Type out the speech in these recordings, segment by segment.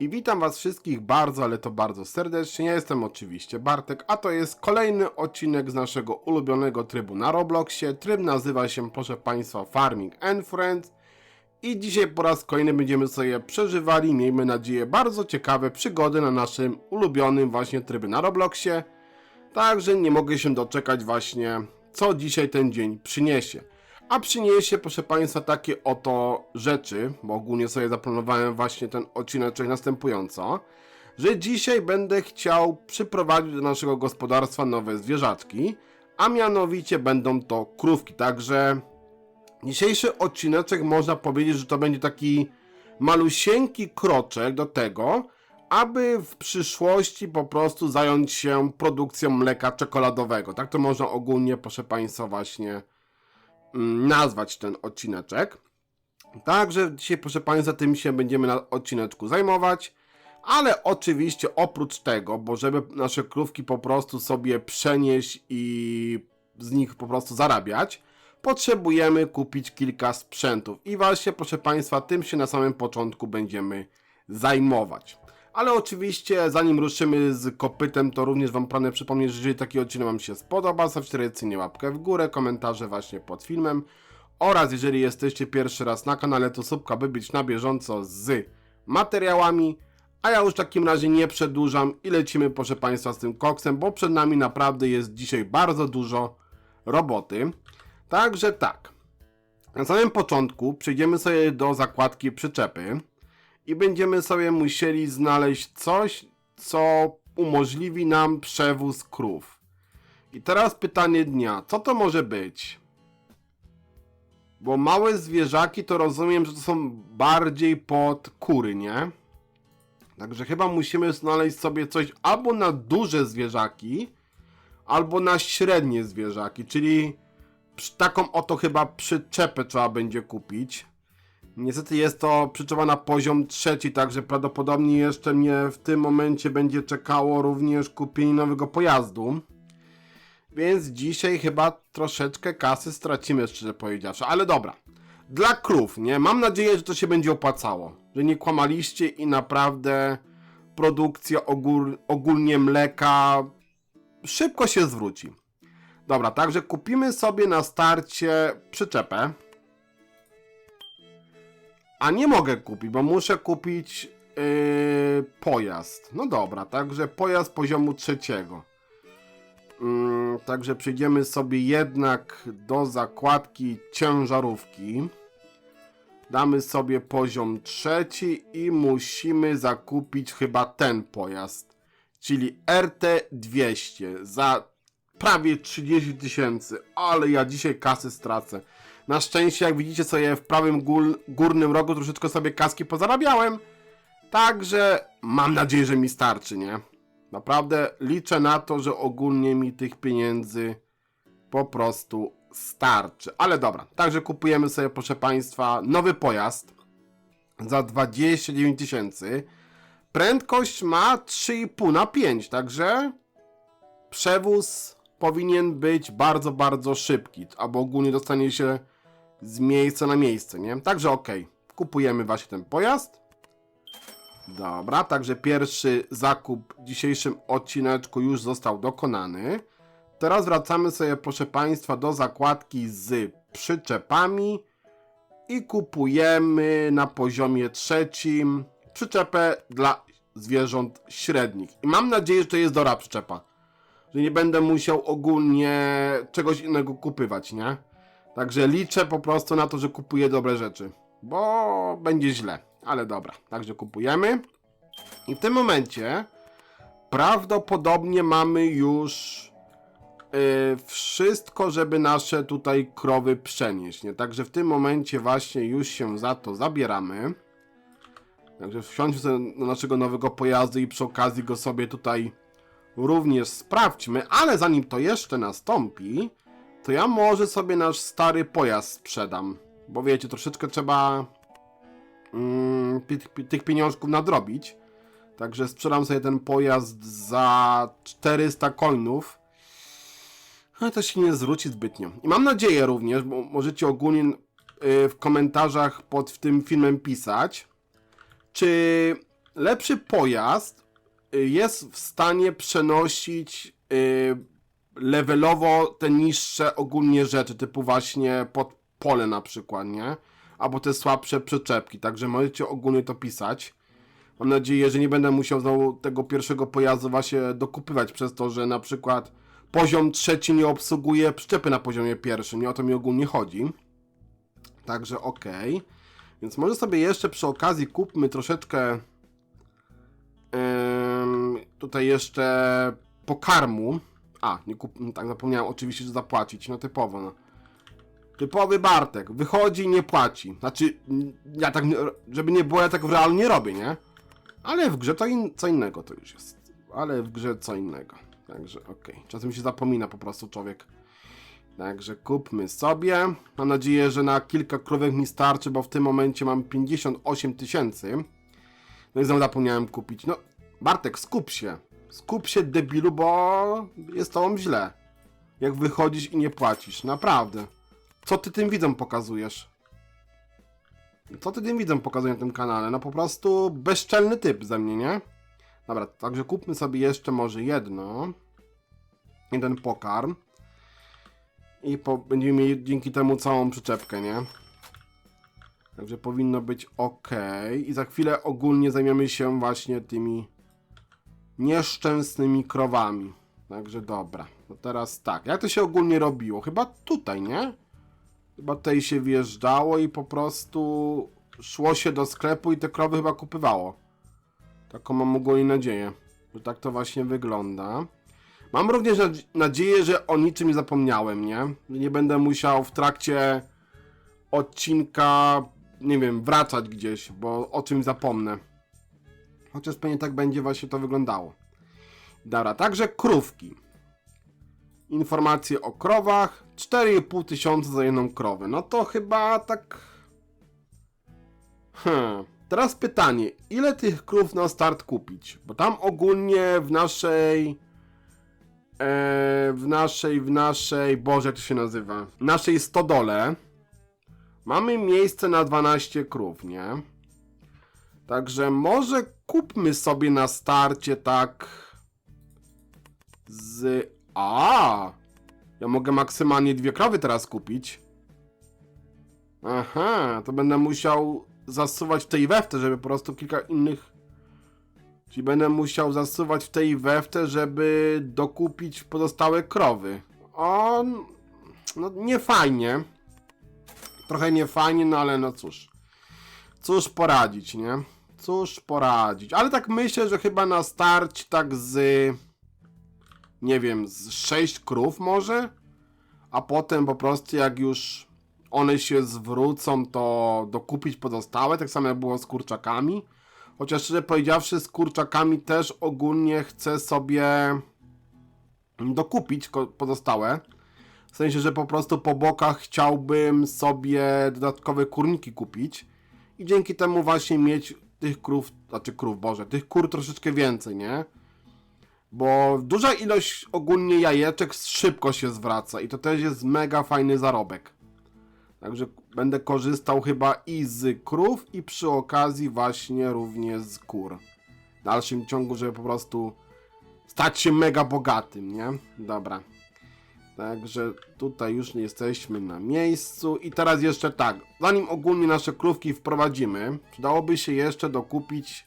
I witam was wszystkich bardzo, ale to bardzo serdecznie. Ja jestem oczywiście Bartek, a to jest kolejny odcinek z naszego ulubionego trybu na Robloxie. Tryb nazywa się, proszę państwa, Farming and Friends. I dzisiaj po raz kolejny będziemy sobie przeżywali, miejmy nadzieję, bardzo ciekawe przygody na naszym ulubionym właśnie trybie na Robloxie. Także nie mogę się doczekać właśnie, co dzisiaj ten dzień przyniesie. A przyniesie, proszę Państwa, takie oto rzeczy, bo ogólnie sobie zaplanowałem właśnie ten odcinek następująco, że dzisiaj będę chciał przyprowadzić do naszego gospodarstwa nowe zwierzaczki, a mianowicie będą to krówki, także dzisiejszy odcineczek można powiedzieć, że to będzie taki malusieńki kroczek do tego, aby w przyszłości po prostu zająć się produkcją mleka czekoladowego. Tak to można ogólnie, proszę Państwa, właśnie nazwać ten odcineczek. Także dzisiaj, proszę Państwa, tym się będziemy na odcineczku zajmować. Ale oczywiście oprócz tego, bo żeby nasze krówki po prostu sobie przenieść i z nich po prostu zarabiać, potrzebujemy kupić kilka sprzętów. I właśnie, proszę Państwa, tym się na samym początku będziemy zajmować. Ale oczywiście, zanim ruszymy z kopytem, to również Wam pragnę przypomnieć, że jeżeli taki odcinek Wam się spodoba, zostawcie nie łapkę w górę, komentarze właśnie pod filmem oraz jeżeli jesteście pierwszy raz na kanale, to subka, by być na bieżąco z materiałami. A ja już w takim razie nie przedłużam i lecimy, proszę Państwa, z tym koksem, bo przed nami naprawdę jest dzisiaj bardzo dużo roboty. Także tak. Na samym początku przejdziemy sobie do zakładki przyczepy i będziemy sobie musieli znaleźć coś, co umożliwi nam przewóz krów. I teraz pytanie dnia, co to może być? Bo małe zwierzaki to rozumiem, że to są bardziej pod kury, nie? Także chyba musimy znaleźć sobie coś albo na duże zwierzaki, albo na średnie zwierzaki, czyli taką oto chyba przyczepę trzeba będzie kupić. Niestety jest to przyczepa na poziom trzeci, także prawdopodobnie jeszcze mnie w tym momencie będzie czekało również kupienie nowego pojazdu. Więc dzisiaj chyba troszeczkę kasy stracimy, szczerze powiedziawszy. Ale dobra. Dla krów, nie? Mam nadzieję, że to się będzie opłacało. Że nie kłamaliście i naprawdę produkcja ogól, ogólnie mleka szybko się zwróci. Dobra, także kupimy sobie na starcie przyczepę. A nie mogę kupić, bo muszę kupić yy, pojazd. No dobra, także pojazd poziomu trzeciego. Mm, także przejdziemy sobie jednak do zakładki ciężarówki. Damy sobie poziom trzeci i musimy zakupić chyba ten pojazd. Czyli RT200 za prawie 30 tysięcy. Ale ja dzisiaj kasy stracę. Na szczęście, jak widzicie sobie w prawym gór, górnym rogu troszeczkę sobie kaski pozarabiałem. Także mam nadzieję, że mi starczy, nie? Naprawdę liczę na to, że ogólnie mi tych pieniędzy po prostu starczy. Ale dobra, także kupujemy sobie, proszę Państwa, nowy pojazd za 29 tysięcy. Prędkość ma 3,5 na 5, także przewóz powinien być bardzo, bardzo szybki, albo ogólnie dostanie się z miejsca na miejsce, nie? Także okej, kupujemy właśnie ten pojazd. Dobra, także pierwszy zakup w dzisiejszym odcineczku już został dokonany. Teraz wracamy sobie, proszę Państwa, do zakładki z przyczepami i kupujemy na poziomie trzecim przyczepę dla zwierząt średnich. I mam nadzieję, że to jest dobra przyczepa. Że nie będę musiał ogólnie czegoś innego kupywać, nie? Także liczę po prostu na to, że kupuję dobre rzeczy. Bo będzie źle. Ale dobra, także kupujemy. I w tym momencie prawdopodobnie mamy już yy, wszystko, żeby nasze tutaj krowy przenieść. Nie? Także w tym momencie właśnie już się za to zabieramy. Także wsiądźmy sobie do naszego nowego pojazdu i przy okazji go sobie tutaj również sprawdźmy. Ale zanim to jeszcze nastąpi, to ja może sobie nasz stary pojazd sprzedam. Bo wiecie, troszeczkę trzeba mm, tych pieniążków nadrobić. Także sprzedam sobie ten pojazd za 400 coinów. Ale to się nie zwróci zbytnio. I mam nadzieję również, bo możecie ogólnie y, w komentarzach pod tym filmem pisać, czy lepszy pojazd y, jest w stanie przenosić y, levelowo te niższe ogólnie rzeczy, typu właśnie pod pole na przykład, nie? Albo te słabsze przyczepki, także możecie ogólnie to pisać. Mam nadzieję, że nie będę musiał znowu tego pierwszego pojazdu właśnie dokupywać przez to, że na przykład poziom trzeci nie obsługuje przyczepy na poziomie pierwszym. Nie o to mi ogólnie chodzi. Także okej. Więc może sobie jeszcze przy okazji kupmy troszeczkę em, tutaj jeszcze pokarmu. A, nie kup... no tak zapomniałem oczywiście, że zapłacić. No typowo, no. Typowy Bartek. Wychodzi, nie płaci. Znaczy, ja tak, żeby nie było, ja tak w realu nie robię, nie? Ale w grze to in, co innego to już jest. Ale w grze co innego. Także okej. Czasem się zapomina po prostu człowiek. Także kupmy sobie. Mam nadzieję, że na kilka krówek mi starczy, bo w tym momencie mam 58 tysięcy. No i znowu zapomniałem kupić. No, Bartek, skup się. Skup się, debilu, bo jest tobą źle. Jak wychodzisz i nie płacisz. Naprawdę. Co ty tym widzom pokazujesz? Co ty tym widzom pokazuję na tym kanale? No po prostu bezczelny typ ze mnie, nie? Dobra, także kupmy sobie jeszcze może jedno. Jeden pokarm. I po, będziemy mieli dzięki temu całą przyczepkę, nie? Także powinno być ok. I za chwilę ogólnie zajmiemy się właśnie tymi nieszczęsnymi krowami. Także dobra. No teraz tak. Jak to się ogólnie robiło? Chyba tutaj, nie? Chyba tutaj się wjeżdżało i po prostu szło się do sklepu i te krowy chyba kupywało. Taką mam ogólnie nadzieję, że tak to właśnie wygląda. Mam również nadz- nadzieję, że o niczym nie zapomniałem, nie? Nie będę musiał w trakcie odcinka, nie wiem, wracać gdzieś, bo o czymś zapomnę. Chociaż pewnie tak będzie właśnie to wyglądało. Dobra, także krówki. Informacje o krowach. 4,5 tysiąca za jedną krowę. No to chyba tak... Hmm. Teraz pytanie, ile tych krów na start kupić? Bo tam ogólnie w naszej... E, w naszej, w naszej... Boże, jak to się nazywa? W naszej stodole mamy miejsce na 12 krów, nie? Także może kupmy sobie na starcie tak z... A, Ja mogę maksymalnie dwie krowy teraz kupić. Aha, to będę musiał zasuwać w tej i we w te, żeby po prostu kilka innych... Czyli będę musiał zasuwać w tej i we w te, żeby dokupić pozostałe krowy. O, no nie fajnie. Trochę nie fajnie, no ale no cóż. Cóż poradzić, nie? Cóż poradzić. Ale tak myślę, że chyba na starcie tak z... Nie wiem, z 6 krów może? A potem po prostu jak już one się zwrócą, to dokupić pozostałe, tak samo jak było z kurczakami. Chociaż szczerze powiedziawszy, z kurczakami też ogólnie chcę sobie dokupić pozostałe. W sensie, że po prostu po bokach chciałbym sobie dodatkowe kurniki kupić i dzięki temu właśnie mieć tych krów, znaczy krów, Boże, tych kur troszeczkę więcej, nie? Bo duża ilość ogólnie jajeczek szybko się zwraca i to też jest mega fajny zarobek. Także będę korzystał chyba i z krów i przy okazji właśnie również z kur. W dalszym ciągu, żeby po prostu stać się mega bogatym, nie? Dobra. Także tutaj już nie jesteśmy na miejscu. I teraz jeszcze tak, zanim ogólnie nasze krówki wprowadzimy, przydałoby się jeszcze dokupić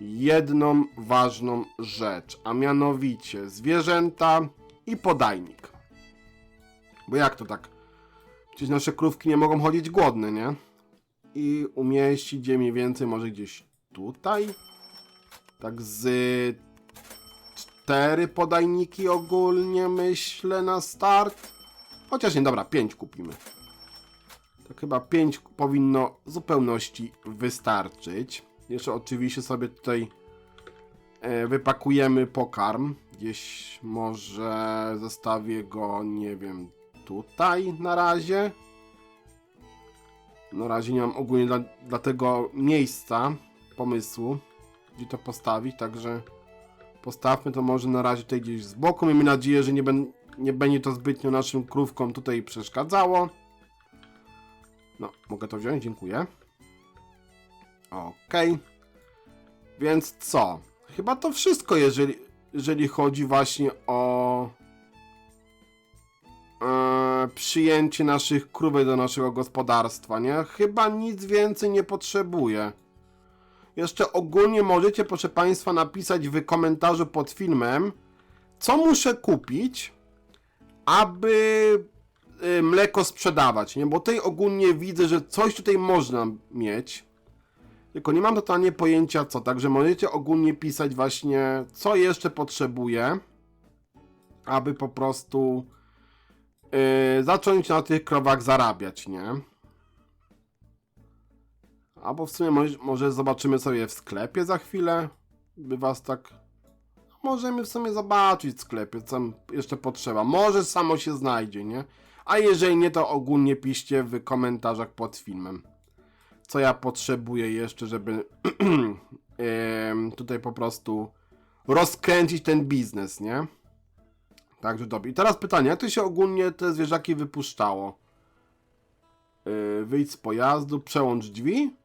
jedną ważną rzecz, a mianowicie zwierzęta i podajnik. Bo jak to tak? Przecież nasze krówki nie mogą chodzić głodne, nie? I umieścić je mniej więcej może gdzieś tutaj. Tak z cztery podajniki ogólnie myślę na start. Chociaż nie, dobra, pięć kupimy. To chyba pięć powinno w zupełności wystarczyć. Jeszcze oczywiście sobie tutaj e, wypakujemy pokarm. Gdzieś może zostawię go, nie wiem, tutaj na razie. Na razie nie mam ogólnie dla, dla tego miejsca, pomysłu, gdzie to postawić, także postawmy to może na razie tutaj gdzieś z boku. Miejmy nadzieję, że nie, ben, nie będzie to zbytnio naszym krówkom tutaj przeszkadzało. No, mogę to wziąć, dziękuję. Okej. Więc co? Chyba to wszystko, jeżeli, jeżeli chodzi właśnie o e, przyjęcie naszych krówek do naszego gospodarstwa, nie? Chyba nic więcej nie potrzebuję. Jeszcze ogólnie możecie, proszę Państwa, napisać w komentarzu pod filmem, co muszę kupić, aby y, mleko sprzedawać, nie? Bo tutaj ogólnie widzę, że coś tutaj można mieć, tylko nie mam totalnie pojęcia co, także możecie ogólnie pisać właśnie, co jeszcze potrzebuję, aby po prostu y, zacząć na tych krowach zarabiać, nie? Albo w sumie może, zobaczymy sobie w sklepie za chwilę, by was tak możemy w sumie zobaczyć w sklepie, co jeszcze potrzeba. Może samo się znajdzie, nie? A jeżeli nie, to ogólnie piszcie w komentarzach pod filmem. Co ja potrzebuję jeszcze, żeby tutaj po prostu rozkręcić ten biznes, nie? Także dobrze. I teraz pytanie, jak to się ogólnie te zwierzaki wypuszczało? Yy, wyjdź z pojazdu, przełącz drzwi.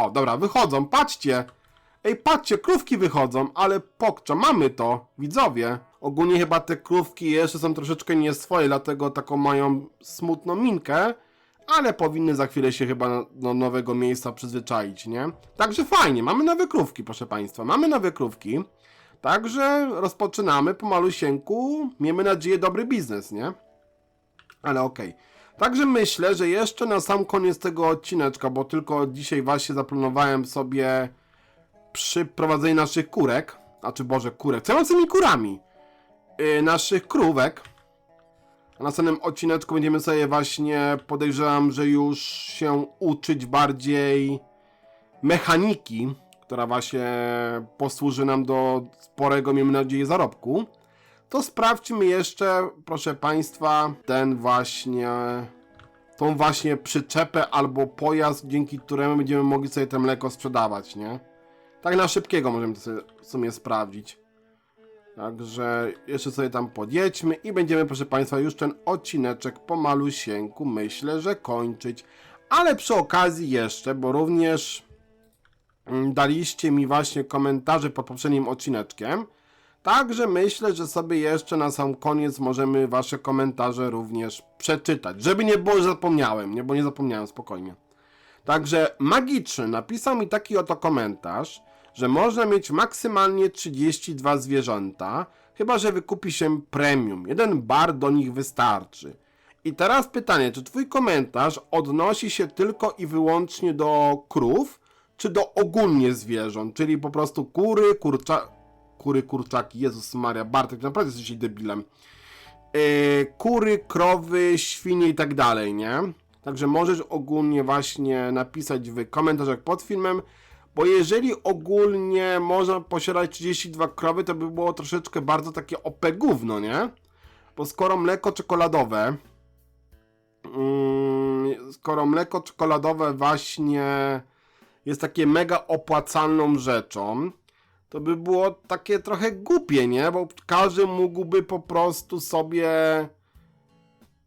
O, dobra, wychodzą, patrzcie! Ej, patrzcie, krówki wychodzą, ale pokcza, mamy to, widzowie. Ogólnie chyba te krówki jeszcze są troszeczkę nie swoje, dlatego taką mają smutną minkę, ale powinny za chwilę się chyba do nowego miejsca przyzwyczaić, nie? Także fajnie, mamy nowe krówki, proszę Państwa, mamy nowe krówki. Także rozpoczynamy pomalusieńku, miejmy nadzieję dobry biznes, nie? Ale okej. Także myślę, że jeszcze na sam koniec tego odcineczka, bo tylko dzisiaj właśnie zaplanowałem sobie przy prowadzeniu naszych kurek, a czy Boże, kurek, co ja mam z tymi kurami? Yy, naszych krówek. A na następnym odcineczku będziemy sobie właśnie, podejrzewam, że już się uczyć bardziej mechaniki, która właśnie posłuży nam do sporego, miejmy nadzieję, zarobku. To sprawdźmy jeszcze, proszę Państwa, ten właśnie, tą właśnie przyczepę albo pojazd, dzięki któremu będziemy mogli sobie to mleko sprzedawać, nie? Tak na szybkiego możemy to sobie w sumie sprawdzić. Także jeszcze sobie tam podjedźmy i będziemy, proszę Państwa, już ten odcineczek pomalusieńku, myślę, że kończyć. Ale przy okazji jeszcze, bo również mm, daliście mi właśnie komentarze pod poprzednim odcineczkiem. Także myślę, że sobie jeszcze na sam koniec możemy wasze komentarze również przeczytać. Żeby nie było, że zapomniałem, nie, bo nie zapomniałem, spokojnie. Także Magiczny napisał mi taki oto komentarz, że można mieć maksymalnie 32 zwierzęta, chyba że wykupi się premium. Jeden bar do nich wystarczy. I teraz pytanie, czy twój komentarz odnosi się tylko i wyłącznie do krów, czy do ogólnie zwierząt, czyli po prostu kury, kurcza... kury, kurczaki, Jezus Maria, Bartek, naprawdę jesteś debilem. Yy, kury, krowy, świnie i tak dalej, nie? Także możesz ogólnie właśnie napisać w komentarzach pod filmem, bo jeżeli ogólnie można posiadać 32 krowy, to by było troszeczkę bardzo takie OP gówno, nie? Bo skoro mleko czekoladowe, mm, skoro mleko czekoladowe właśnie jest takie mega opłacalną rzeczą, to by było takie trochę głupie, nie? Bo każdy mógłby po prostu sobie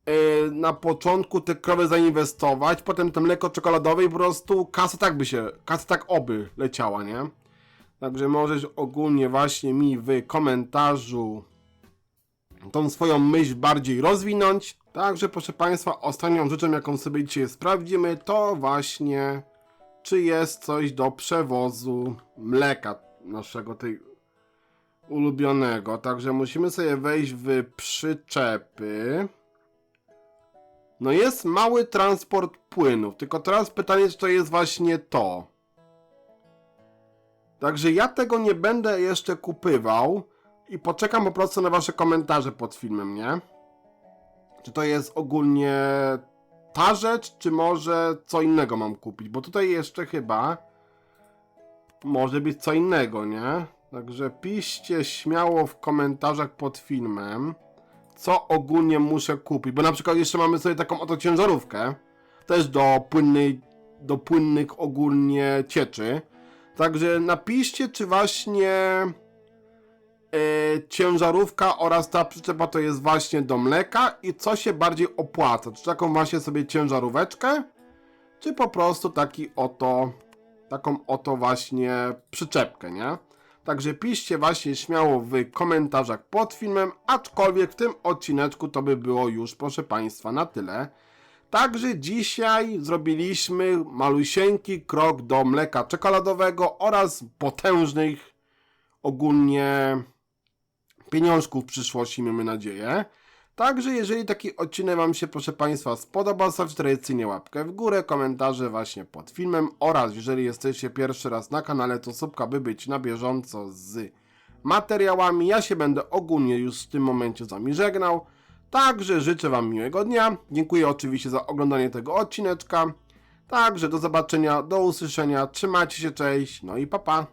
yy, na początku te krowy zainwestować, potem te mleko czekoladowe i po prostu kasa tak by się, kasa tak oby leciała, nie? Także możesz ogólnie właśnie mi w komentarzu tą swoją myśl bardziej rozwinąć. Także proszę Państwa, ostatnią rzeczą jaką sobie dzisiaj sprawdzimy to właśnie czy jest coś do przewozu mleka naszego tej ulubionego. Także musimy sobie wejść w przyczepy. No jest mały transport płynów, tylko teraz pytanie, czy to jest właśnie to. Także ja tego nie będę jeszcze kupywał i poczekam po prostu na wasze komentarze pod filmem, nie? Czy to jest ogólnie ta rzecz, czy może co innego mam kupić? Bo tutaj jeszcze chyba może być co innego, nie? Także piszcie śmiało w komentarzach pod filmem, co ogólnie muszę kupić. Bo na przykład jeszcze mamy sobie taką oto ciężarówkę, też do płynnej, do płynnych ogólnie cieczy. Także napiszcie, czy właśnie e, ciężarówka oraz ta przyczepa to jest właśnie do mleka i co się bardziej opłaca? Czy taką właśnie sobie ciężaróweczkę, czy po prostu taki oto taką oto właśnie przyczepkę, nie? Także piszcie właśnie śmiało w komentarzach pod filmem, aczkolwiek w tym odcineczku to by było już, proszę Państwa, na tyle. Także dzisiaj zrobiliśmy malusieńki krok do mleka czekoladowego oraz potężnych ogólnie pieniążków w przyszłości, mamy nadzieję. Także jeżeli taki odcinek Wam się, proszę Państwa, spodobał, zostawcie tradycyjnie łapkę w górę, komentarze właśnie pod filmem oraz jeżeli jesteście pierwszy raz na kanale, to subka, by być na bieżąco z materiałami. Ja się będę ogólnie już w tym momencie z Wami żegnał. Także życzę Wam miłego dnia. Dziękuję oczywiście za oglądanie tego odcineczka. Także do zobaczenia, do usłyszenia. Trzymajcie się, cześć. No i papa. Pa.